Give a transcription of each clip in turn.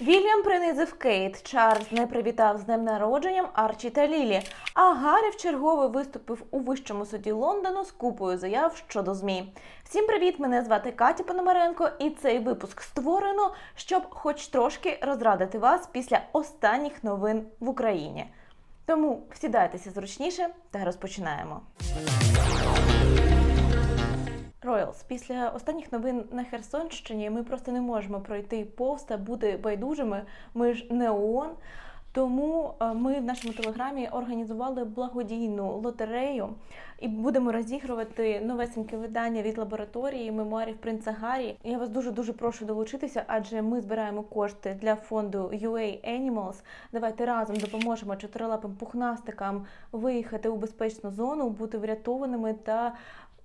Вільям принизив Кейт, Чарльз не привітав з днем народженням Арчі та Лілі. А Гаррі вчергове виступив у вищому суді Лондону з купою заяв щодо змі. Всім привіт! Мене звати Катя Пономаренко, і цей випуск створено, щоб хоч трошки розрадити вас після останніх новин в Україні. Тому сідайтеся зручніше та розпочинаємо. Роялс, після останніх новин на Херсонщині ми просто не можемо пройти повз та бути байдужими. Ми ж не ООН. Тому е, ми в нашому телеграмі організували благодійну лотерею і будемо розігрувати новесеньке видання від лабораторії мемуарів принца Гаррі. Я вас дуже дуже прошу долучитися, адже ми збираємо кошти для фонду UA Animals. Давайте разом допоможемо чотирилапим пухнастикам виїхати у безпечну зону, бути врятованими та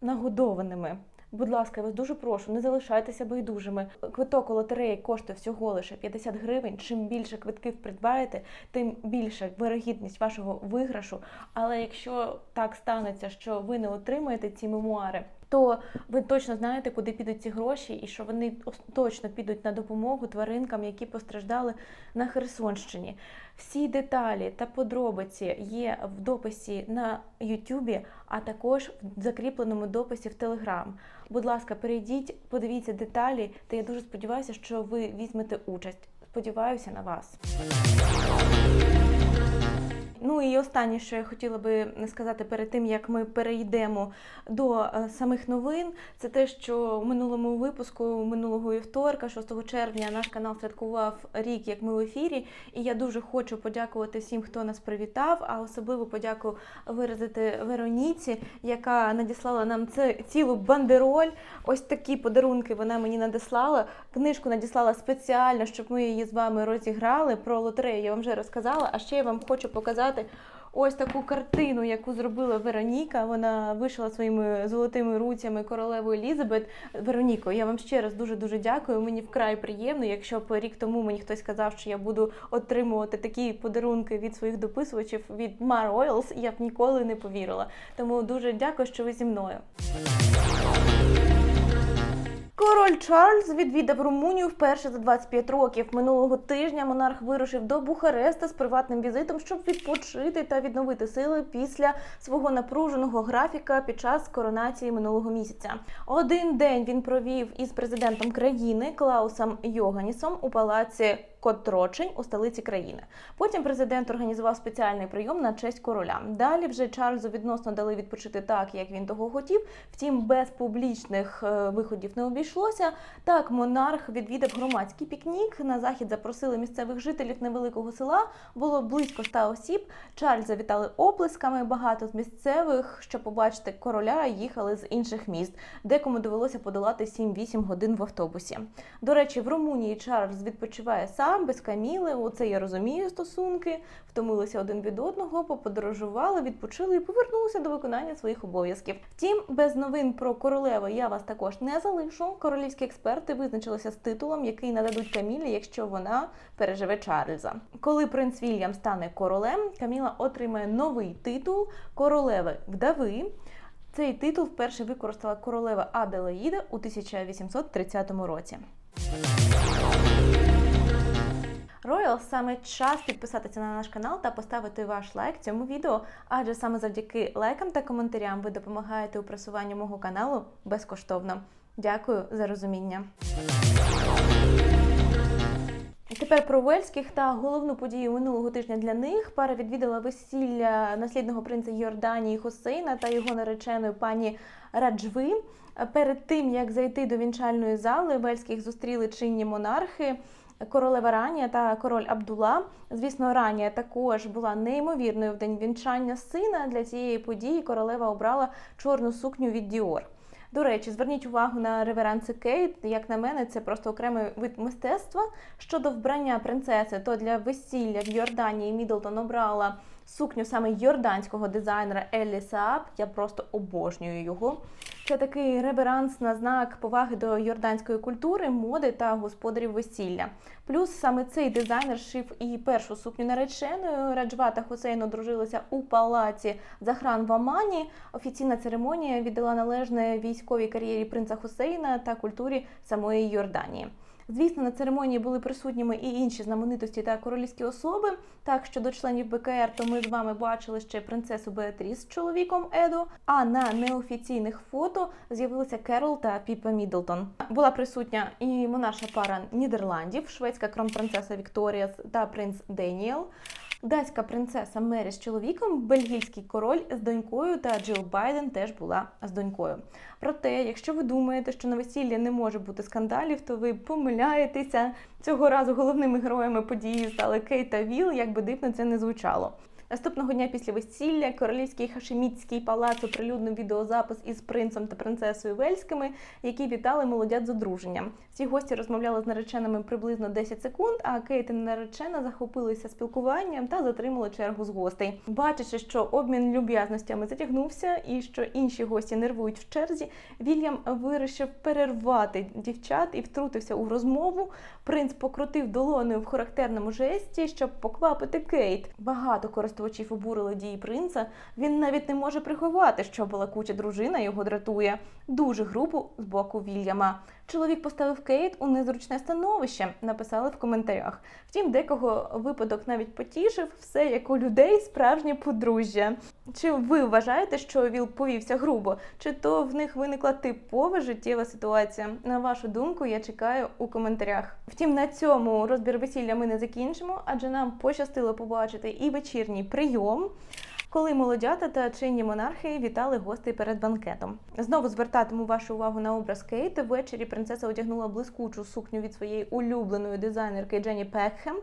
нагодованими. Будь ласка, я вас дуже прошу, не залишайтеся байдужими. Квиток у лотереї коштує всього лише 50 гривень. Чим більше квитків придбаєте, тим більша вирогідність вашого виграшу. Але якщо так станеться, що ви не отримаєте ці мемуари, то ви точно знаєте, куди підуть ці гроші, і що вони точно підуть на допомогу тваринкам, які постраждали на Херсонщині. Всі деталі та подробиці є в дописі на Ютубі, а також в закріпленому дописі в Телеграм. Будь ласка, перейдіть, подивіться деталі, та я дуже сподіваюся, що ви візьмете участь. Сподіваюся на вас. Ну і останнє, що я хотіла би сказати перед тим, як ми перейдемо до е, самих новин, це те, що в минулому випуску, минулого вівторка, 6 червня, наш канал святкував рік, як ми в ефірі. І я дуже хочу подякувати всім, хто нас привітав, а особливо подяку виразити Вероніці, яка надіслала нам це цілу бандероль. Ось такі подарунки вона мені надіслала. Книжку надіслала спеціально, щоб ми її з вами розіграли. Про лотерею я вам вже розказала. А ще я вам хочу показати ось таку картину, яку зробила Вероніка. Вона вишила своїми золотими руцями королеву Елізабет. Вероніко, я вам ще раз дуже дуже дякую. Мені вкрай приємно. Якщо б рік тому мені хтось сказав, що я буду отримувати такі подарунки від своїх дописувачів від Mar Royals, я б ніколи не повірила. Тому дуже дякую, що ви зі мною. Король Чарльз відвідав Румунію вперше за 25 років. Минулого тижня монарх вирушив до Бухареста з приватним візитом, щоб відпочити та відновити сили після свого напруженого графіка під час коронації минулого місяця. Один день він провів із президентом країни Клаусом Йоганісом у палаці. Котрочень у столиці країни. Потім президент організував спеціальний прийом на честь короля. Далі вже Чарльзу відносно дали відпочити так, як він того хотів. Втім, без публічних е, виходів не обійшлося. Так, монарх відвідав громадський пікнік. На захід запросили місцевих жителів невеликого села. Було близько ста осіб. Чарльза вітали оплесками. Багато з місцевих, щоб побачити короля, їхали з інших міст, декому довелося подолати 7-8 годин в автобусі. До речі, в Румунії Чарльз відпочиває сам без Каміли. Оце я розумію стосунки. Втомилися один від одного, поподорожували, відпочили і повернулися до виконання своїх обов'язків. Втім, без новин про королеву я вас також не залишу. Королівські експерти визначилися з титулом, який нададуть Камілі, якщо вона переживе Чарльза. Коли принц Вільям стане королем, Каміла отримає новий титул королеви вдави. Цей титул вперше використала королева Аделаїда у 1830 році. Royal саме час підписатися на наш канал та поставити ваш лайк цьому відео, адже саме завдяки лайкам та коментарям ви допомагаєте у просуванні мого каналу безкоштовно. Дякую за розуміння. Тепер про вельських та головну подію минулого тижня для них пара відвідала весілля наслідного принца Йорданії Хусейна та його нареченої пані Раджви. Перед тим як зайти до вінчальної зали, вельських зустріли чинні монархи. Королева Ранія та король Абдула. Звісно, Ранія також була неймовірною в день вінчання сина. Для цієї події королева обрала чорну сукню від Діор. До речі, зверніть увагу на реверанси Кейт. Як на мене, це просто окремий вид мистецтва. Щодо вбрання принцеси, то для весілля в Йорданії Мідлтон обрала сукню саме йорданського дизайнера Еллі Сааб. Я просто обожнюю його. Це такий реверанс на знак поваги до йорданської культури, моди та господарів весілля. Плюс саме цей дизайнер шив і першу сукню нареченою. Раджва та Хусейн одружилися у палаці Захран в Амані. Офіційна церемонія віддала належне військовій кар'єрі принца Хусейна та культурі самої Йорданії. Звісно, на церемонії були присутніми і інші знаменитості та королівські особи. Так що до членів БКР, то ми з вами бачили ще принцесу Беатріс з чоловіком Еду. А на неофіційних фото з'явилися Керол та Піпа Мідлтон. Була присутня і монарша пара Нідерландів, шведська кронпринцеса Вікторія та принц Деніел. Датська принцеса Мері з чоловіком, бельгійський король з донькою та Джил Байден теж була з донькою. Проте, якщо ви думаєте, що на весіллі не може бути скандалів, то ви помиляєтеся. Цього разу головними героями події стали Кейт та Віл, як би дивно це не звучало. Наступного дня після весілля королівський хашемітський палац оприлюднив відеозапис із принцем та принцесою Вельськими, які вітали молодят з одруженням. Всі гості розмовляли з нареченими приблизно 10 секунд, а Кейт і наречена захопилися спілкуванням та затримали чергу з гостей. Бачачи, що обмін люб'язностями затягнувся і що інші гості нервують в черзі, Вільям вирішив перервати дівчат і втрутився у розмову. Принц покрутив долоною в характерному жесті, щоб поквапити Кейт. Багато користувачів обурили дії принца. Він навіть не може приховати, що балакуча дружина його дратує. Дуже грубо з боку Вільяма. Чоловік поставив Кейт у незручне становище, написали в коментарях. Втім, декого випадок навіть потішив все як у людей справжнє подружжя. Чи ви вважаєте, що Віл повівся грубо? Чи то в них виникла типова життєва ситуація? На вашу думку, я чекаю у коментарях. Втім, на цьому розбір весілля ми не закінчимо, адже нам пощастило побачити і вечірній прийом. Коли молодята та чинні монархи вітали гостей перед банкетом. Знову звертатиму вашу увагу на образ Кейт. Ввечері принцеса одягнула блискучу сукню від своєї улюбленої дизайнерки Дженні Пекхем.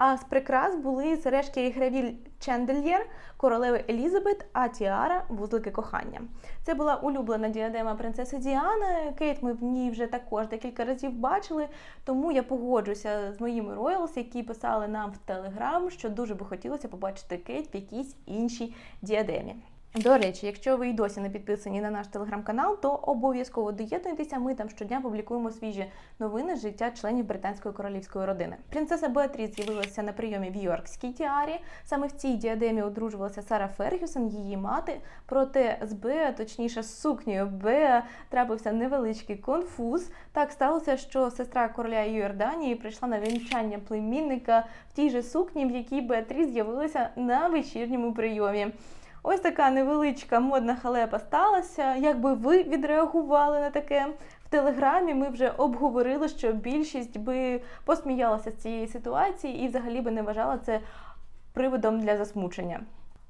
А з прикрас були сережки і Чендельєр, королеви Елізабет, а тіара вузлики кохання. Це була улюблена діадема принцеси Діана. Кейт ми в ній вже також декілька разів бачили, тому я погоджуся з моїми роялс, які писали нам в Телеграм, що дуже би хотілося побачити Кейт в якійсь іншій діадемі. До речі, якщо ви й досі не підписані на наш телеграм-канал, то обов'язково доєднуйтеся. Ми там щодня публікуємо свіжі новини з життя членів британської королівської родини. Принцеса Беатріс з'явилася на прийомі в Йоркській тіарі. Саме в цій діадемі одружувалася Сара Фергюсон, її мати. Проте з Беа, точніше з сукнею Беа, трапився невеличкий конфуз. Так сталося, що сестра короля Йорданії прийшла на вінчання племінника в тій же сукні, в якій Беатріс з'явилася на вечірньому прийомі. Ось така невеличка модна халепа сталася. Як би ви відреагували на таке? В телеграмі ми вже обговорили, що більшість би посміялася з цієї ситуації і взагалі би не вважала це приводом для засмучення.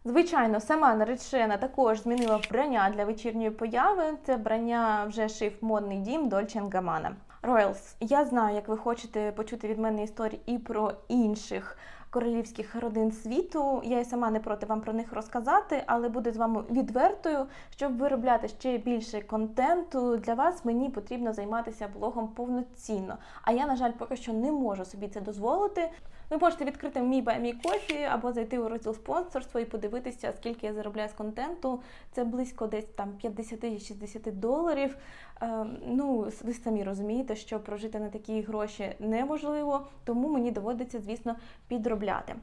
Звичайно, сама наречена також змінила вбрання для вечірньої появи. Це вбрання вже шив модний дім Dolce Gabbana. Роялс, я знаю, як ви хочете почути від мене історії і про інших королівських родин світу. Я і сама не проти вам про них розказати, але буду з вами відвертою. Щоб виробляти ще більше контенту для вас, мені потрібно займатися блогом повноцінно. А я, на жаль, поки що не можу собі це дозволити. Ви можете відкрити мій Баймій Кофі або зайти у розділ спонсорство і подивитися, скільки я заробляю з контенту. Це близько десь там 50-60 доларів. Е, ну, ви самі розумієте, що прожити на такі гроші неможливо, тому мені доводиться, звісно, підробляти.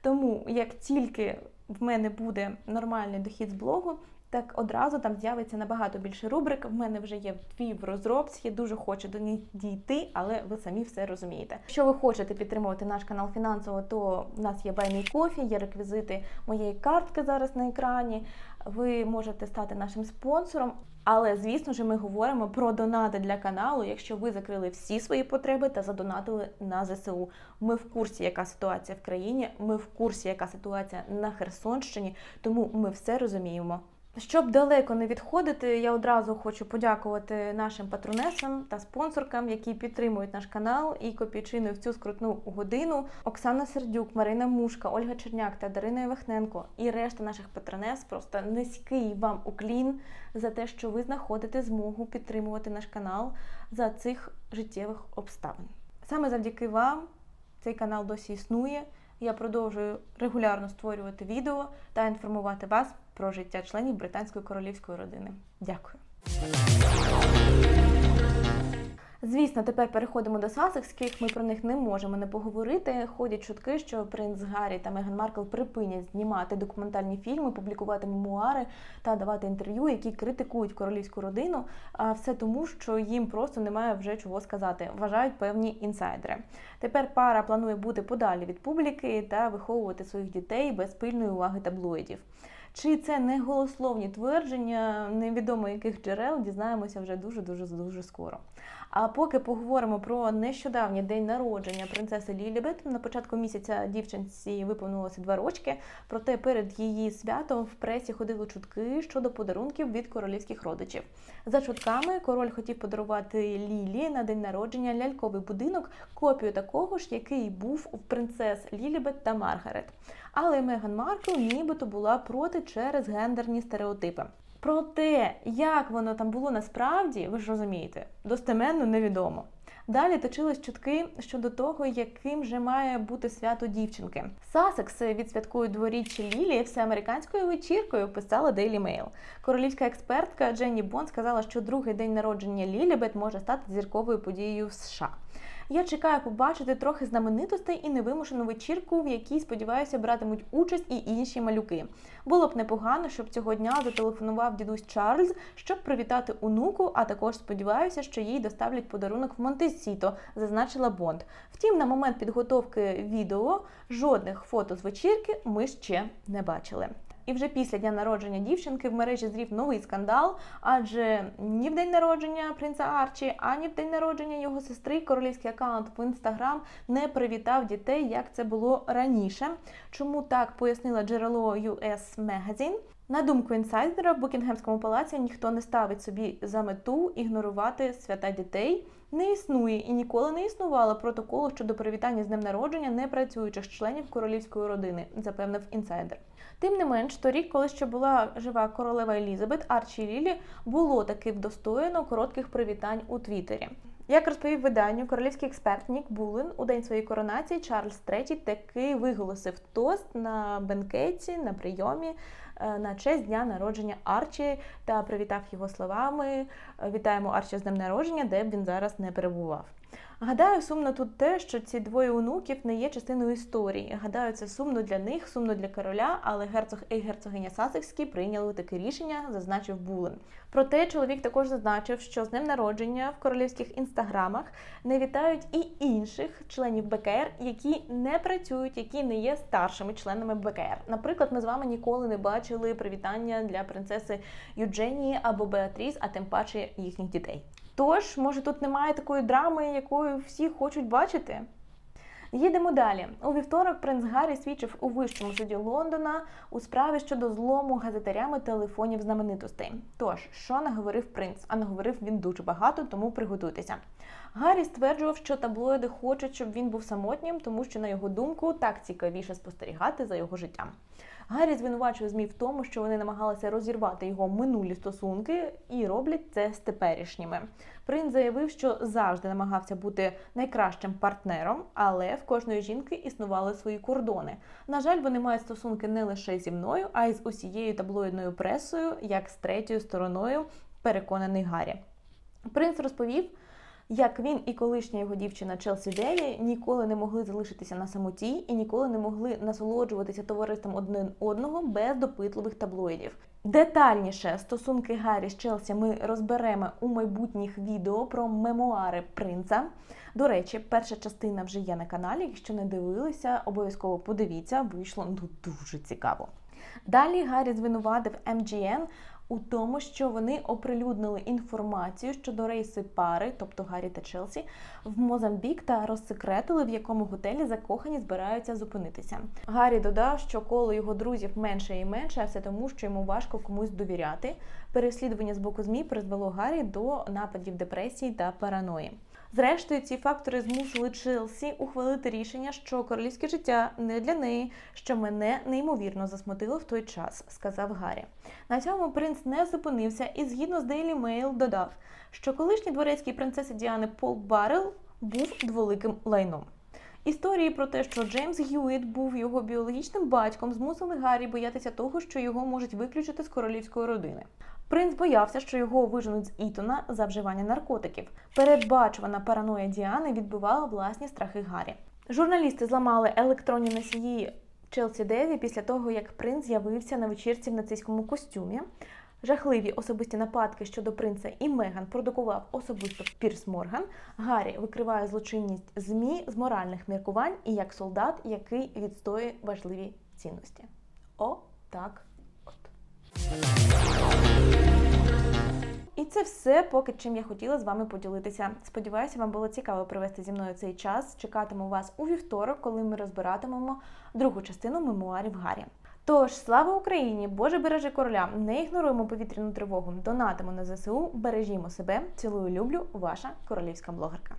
Тому як тільки в мене буде нормальний дохід з блогу, так одразу там з'явиться набагато більше рубрик. В мене вже є дві в розробці. Я дуже хочу до них дійти, але ви самі все розумієте. Якщо ви хочете підтримувати наш канал фінансово, то в нас є Баймій Кофі, є реквізити моєї картки зараз на екрані. Ви можете стати нашим спонсором. Але звісно ж, ми говоримо про донати для каналу. Якщо ви закрили всі свої потреби та задонатили на ЗСУ. Ми в курсі, яка ситуація в країні. Ми в курсі, яка ситуація на Херсонщині, тому ми все розуміємо. Щоб далеко не відходити, я одразу хочу подякувати нашим патронесам та спонсоркам, які підтримують наш канал і копійчиною в цю скрутну годину. Оксана Сердюк, Марина Мушка, Ольга Черняк та Дарина Євахненко і решта наших патронес. Просто низький вам уклін за те, що ви знаходите змогу підтримувати наш канал за цих життєвих обставин. Саме завдяки вам цей канал досі існує. Я продовжую регулярно створювати відео та інформувати вас про життя членів британської королівської родини. Дякую. Звісно, тепер переходимо до Сасекських. Ми про них не можемо не поговорити. Ходять чутки, що принц Гаррі та Меган Маркл припинять знімати документальні фільми, публікувати мемуари та давати інтерв'ю, які критикують королівську родину. А все тому, що їм просто немає вже чого сказати. Вважають певні інсайдери. Тепер пара планує бути подалі від публіки та виховувати своїх дітей без пильної уваги таблоїдів. Чи це не голословні твердження невідомо яких джерел, дізнаємося вже дуже дуже дуже скоро. А поки поговоримо про нещодавній день народження принцеси Лілібет. На початку місяця дівчинці виповнилося два рочки. Проте перед її святом в пресі ходили чутки щодо подарунків від королівських родичів. За чутками, король хотів подарувати Лілі на день народження ляльковий будинок, копію такого ж, який був у принцес Лілібет та Маргарет. Але Меган Маркл нібито була проти через гендерні стереотипи. Про те, як воно там було насправді, ви ж розумієте, достеменно невідомо. Далі точились чутки щодо того, яким же має бути свято дівчинки. Сасекс відсвяткують дворіччя Лілі всеамериканською вечіркою, писала Daily Mail. Королівська експертка Дженні Бонд сказала, що другий день народження Лілібет може стати зірковою подією в США. Я чекаю побачити трохи знаменитостей і невимушену вечірку, в якій сподіваюся братимуть участь і інші малюки. Було б непогано, щоб цього дня зателефонував дідусь Чарльз, щоб привітати онуку. А також сподіваюся, що їй доставлять подарунок в Монтесіто, зазначила Бонд. Втім, на момент підготовки відео жодних фото з вечірки ми ще не бачили. І вже після дня народження дівчинки в мережі зрів новий скандал, адже ні в день народження принца Арчі, ані в день народження його сестри королівський аккаунт в інстаграм не привітав дітей, як це було раніше. Чому так пояснила джерело US Magazine. На думку інсайдера, в Букінгемському палаці ніхто не ставить собі за мету ігнорувати свята дітей. Не існує і ніколи не існувало протоколу щодо привітання з днем народження непрацюючих членів королівської родини, запевнив інсайдер. Тим не менш, торік, коли ще була жива королева Елізабет, Арчі Лілі було таки вдостоєно коротких привітань у Твіттері. Як розповів виданню, королівський експерт Нік Булен у день своєї коронації Чарльз III таки виголосив тост на бенкеті на прийомі е, на честь дня народження Арчі та привітав його словами Вітаємо Арчі з днем народження, де б він зараз не перебував. Гадаю, сумно тут те, що ці двоє онуків не є частиною історії. Гадаю, це сумно для них, сумно для короля, але герцог і герцогиня Сасекські прийняли таке рішення, зазначив Булен. Проте чоловік також зазначив, що з днем народження в королівських інстаграмах не вітають і інших членів БКР, які не працюють, які не є старшими членами БКР. Наприклад, ми з вами ніколи не бачили привітання для принцеси Юдженії або Беатріс, а тим паче їхніх дітей. Тож, може, тут немає такої драми, якою всі хочуть бачити. Їдемо далі. У вівторок принц Гаррі свідчив у вищому суді Лондона у справі щодо злому газетарями телефонів знаменитостей. Тож, що наговорив принц? А наговорив він дуже багато, тому приготуйтеся. Гаррі стверджував, що таблоїди хочуть, щоб він був самотнім, тому що, на його думку, так цікавіше спостерігати за його життям. Гаррі звинувачує ЗМІ в тому, що вони намагалися розірвати його минулі стосунки і роблять це з теперішніми. Принц заявив, що завжди намагався бути найкращим партнером, але в кожної жінки існували свої кордони. На жаль, вони мають стосунки не лише зі мною, а й з усією таблоїдною пресою, як з третьою стороною, переконаний Гаррі. Принц розповів. Як він і колишня його дівчина Челсі Деві ніколи не могли залишитися на самоті і ніколи не могли насолоджуватися товариством один одного без допитливих таблоїдів. Детальніше стосунки Гаррі з Челсі ми розберемо у майбутніх відео про мемуари принца. До речі, перша частина вже є на каналі. Якщо не дивилися, обов'язково подивіться, вийшло ну, дуже цікаво. Далі Гаррі звинуватив MGN у тому, що вони оприлюднили інформацію щодо рейси пари, тобто Гаррі та Челсі, в Мозамбік та розсекретили, в якому готелі закохані збираються зупинитися. Гаррі додав, що коло його друзів менше і менше, а все тому, що йому важко комусь довіряти. Переслідування з боку змі призвело Гаррі до нападів депресії та параної. Зрештою, ці фактори змусили Челсі ухвалити рішення, що королівське життя не для неї, що мене неймовірно засмутило в той час, сказав Гаррі. На цьому принц не зупинився і, згідно з Daily Mail, додав, що колишній дворецький принцеси Діани Пол Баррел був дволиким лайном. Історії про те, що Джеймс Гьюіт був його біологічним батьком, змусили Гаррі боятися того, що його можуть виключити з королівської родини. Принц боявся, що його виженуть з Ітона за вживання наркотиків. Передбачувана параноя Діани відбивала власні страхи Гаррі. Журналісти зламали електронні носії Челсі Деві після того, як принц з'явився на вечірці в нацистському костюмі. Жахливі особисті нападки щодо принца і Меган продукував особисто Пірс Морган. Гаррі викриває злочинність ЗМІ з моральних міркувань і як солдат, який відстоює важливі цінності. О, так. І це все, поки чим я хотіла з вами поділитися. Сподіваюся, вам було цікаво провести зі мною цей час. Чекатиму вас у вівторок, коли ми розбиратимемо другу частину мемуарів Гаррі. Тож, слава Україні! Боже бережи короля! Не ігноруємо повітряну тривогу, донатимо на ЗСУ, бережімо себе. Цілую, люблю, ваша королівська блогерка.